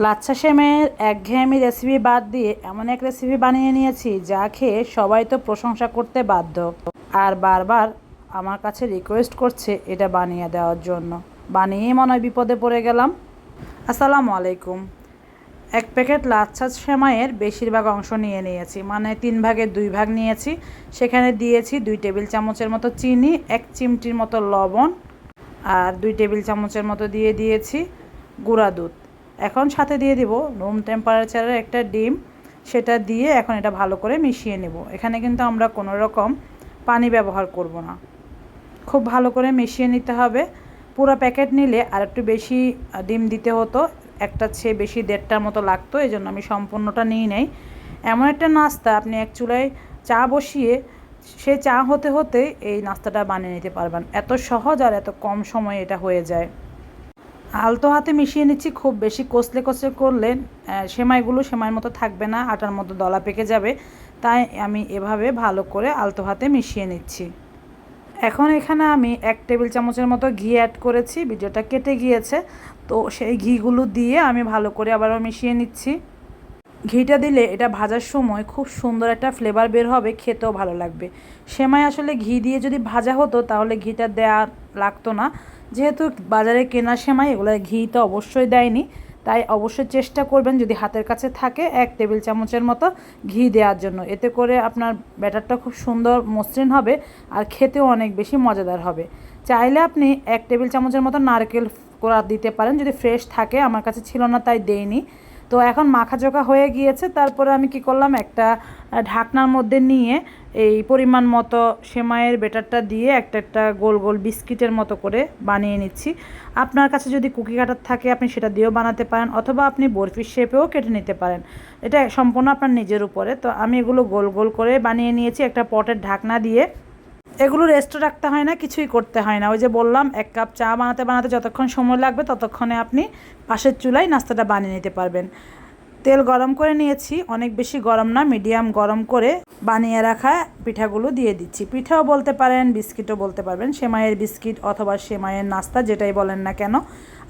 লাচ্ছা সেমের একঘেয়েমি রেসিপি বাদ দিয়ে এমন এক রেসিপি বানিয়ে নিয়েছি, যা খেয়ে সবাই তো প্রশংসা করতে বাধ্য। আর বারবার আমার কাছে রিকোয়েস্ট করছে এটা বানিয়ে দেওয়ার জন্য। বানিয়েই মনে হয় বিপদে পড়ে গেলাম। আসসালামু আলাইকুম। এক প্যাকেট লাচ্ছা সেমাইয়ের বেশিরভাগ অংশ নিয়ে নিয়েছি মানে তিন ভাগের দুই ভাগ নিয়েছি। সেখানে দিয়েছি দুই টেবিল চামচের মতো চিনি, এক চিমটির মতো লবণ, আর দুই টেবিল চামচের মতো দিয়ে দিয়েছি গুঁড়া দুধ। এখন সাথে দিয়ে দিব রুম টেম্পারেচারের একটা ডিম। সেটা দিয়ে এখন এটা ভালো করে মিশিয়ে নেব। এখানে কিন্তু আমরা কোনো রকম পানি ব্যবহার করব না। খুব ভালো করে মিশিয়ে নিতে হবে। পুরো প্যাকেট নিলে আর একটু বেশি ডিম দিতে হতো। একটা চেয়ে বেশি দেড়টার মতো লাগতো এই জন্য আমি সম্পূর্ণটা নিয়ে নেই। এমন একটা নাস্তা আপনি এক চুলায় চা বসিয়ে, সে চা হতে হতে এই নাস্তাটা বানিয়ে নিতে পারবেন। এত সহজ আর এত কম সময়ে এটা হয়ে যায়। আলতো হাতে মিশিয়ে নিচ্ছি, খুব বেশি কষলে কষলে করলে সেমাইগুলো সেমাইয়ের মতো থাকবে না, আটার মতো দলা পেকে যাবে। তাই আমি এভাবে ভালো করে আলতো হাতে মিশিয়ে নিচ্ছি। এখন এখানে আমি এক টেবিল চামচের মতো ঘি অ্যাড করেছি, ভিডিওটা কেটে গিয়েছে। তো সেই ঘিগুলো দিয়ে আমি ভালো করে আবারও মিশিয়ে নিচ্ছি। ঘিটা দিলে এটা ভাজার সময় খুব সুন্দর একটা ফ্লেভার বের হবে, খেতেও ভালো লাগবে। সেমাই আসলে ঘি দিয়ে যদি ভাজা হতো, তাহলে ঘিটা দেয়া লাগতো না। যেহেতু বাজারে কেনা সেমাই এগুলো ঘি তো অবশ্যই দেয়নি, তাই অবশ্যই চেষ্টা করবেন যদি হাতের কাছে থাকে এক টেবিল চামচের মতো ঘি দেওয়ার জন্য। এতে করে আপনার ব্যাটারটা খুব সুন্দর মসৃণ হবে আর খেতেও অনেক বেশি মজাদার হবে। চাইলে আপনি এক টেবিল চামচের মতো নারকেল কোড়া দিতে পারেন, যদি ফ্রেশ থাকে। আমার কাছে ছিল না, তাই দেইনি। তো এখন মাখা মাখাচোখা হয়ে গিয়েছে, তারপরে আমি কি করলাম, একটা ঢাকনার মধ্যে নিয়ে এই পরিমাণ মতো সেমাইয়ের বেটারটা দিয়ে একটা একটা গোল গোল বিস্কিটের মতো করে বানিয়ে নিচ্ছি। আপনার কাছে যদি কুকি কাটার থাকে, আপনি সেটা দিয়েও বানাতে পারেন, অথবা আপনি বরফির শেপেও কেটে নিতে পারেন। এটা সম্পূর্ণ আপনার নিজের উপরে। তো আমি এগুলো গোল গোল করে বানিয়ে নিয়েছি, একটা পটের ঢাকনা দিয়ে। এগুলো রেস্ট রাখতে হয় না, কিছুই করতে হয় না। ওই যে বললাম, এক কাপ চা বানাতে বানাতে যতক্ষণ সময় লাগবে, ততক্ষণে আপনি পাশের চুলায় নাস্তাটা বানিয়ে নিতে পারবেন। তেল গরম করে নিয়েছি, অনেক বেশি গরম না মিডিয়াম গরম করে বানিয়ে রাখা পিঠাগুলো দিয়ে দিচ্ছি। পিঠাও বলতে পারেন, বিস্কিটও বলতে পারবেন, সেমাইয়ের বিস্কিট অথবা সেমাইয়ের নাস্তা যেটাই বলেন না কেন।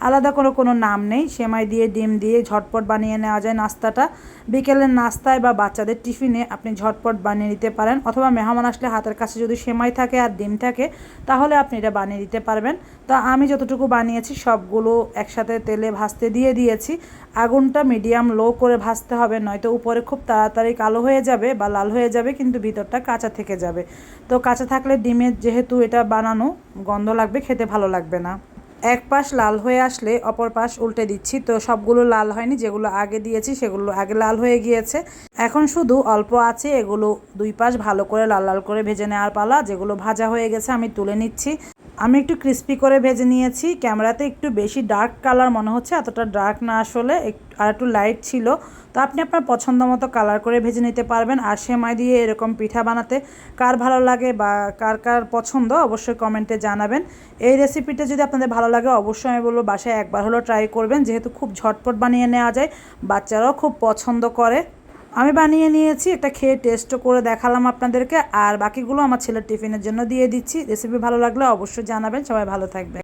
আলাদা কোনো কোনো নাম নেই, সেমাই দিয়ে, ডিম দিয়ে ঝটপট বানিয়ে নেওয়া যায় নাস্তাটা। বিকেলের নাস্তায় বা বাচ্চাদের টিফিনে আপনি ঝটপট বানিয়ে নিতে পারেন, অথবা মেহমান আসলে হাতের কাছে যদি সেমাই থাকে আর ডিম থাকে, তাহলে আপনি এটা বানিয়ে দিতে পারবেন। তো আমি যতটুকু বানিয়েছি সবগুলো একসাথে তেলে ভাজতে দিয়ে দিয়েছি। আগুনটা মিডিয়াম লো করে ভাজতে হবে, নয়তো উপরে খুব তাড়াতাড়ি কালো হয়ে যাবে বা লাল হয়ে যাবে। কিন্তু ভিতরটা কাঁচা থেকে যাবে। তো কাঁচা থাকলে ডিমের যেহেতু এটা বানানো, গন্ধ লাগবে, খেতে ভালো লাগবে না। এক পাশ লাল হয়ে আসলে অপর পাশ উল্টে দিচ্ছি। তো সবগুলো লাল হয়নি, যেগুলো আগে দিয়েছি সেগুলো আগে লাল হয়ে গিয়েছে। এখন শুধু অল্প আছে, এগুলো দুই পাশ ভালো করে লাল লাল করে ভেজে নেওয়ার পালা, যেগুলো ভাজা হয়ে গেছে আমি তুলে নিচ্ছি। আমি একটু ক্রিস্পি করে ভেজে নিয়েছি। ক্যামেরাতে একটু বেশি ডার্ক কালার মনে হচ্ছে, এতটা ডার্ক না আসলে আর একটু লাইট ছিল। তো আপনি আপনার পছন্দ মতো কালার করে ভেজে নিতে পারবেন। আর সেমাই দিয়ে এরকম পিঠা বানাতে কার ভালো লাগে বা কার কার পছন্দ, অবশ্যই কমেন্টে জানাবেন। এই রেসিপিটা যদি আপনাদের ভালো লাগে, অবশ্যই আমি বলব বাসায় একবার হলেও ট্রাই করবেন। যেহেতু খুব ঝটপট বানিয়ে নেওয়া যায়, বাচ্চারাও খুব পছন্দ করে। আমি বানিয়ে নিয়েছি, এটা খেয়ে টেস্টও করে দেখালাম আপনাদেরকে। আর বাকিগুলো আমার ছেলের টিফিনের জন্য দিয়ে দিচ্ছি। রেসিপি ভালো লাগলে অবশ্যই জানাবেন। সবাই ভালো থাকবে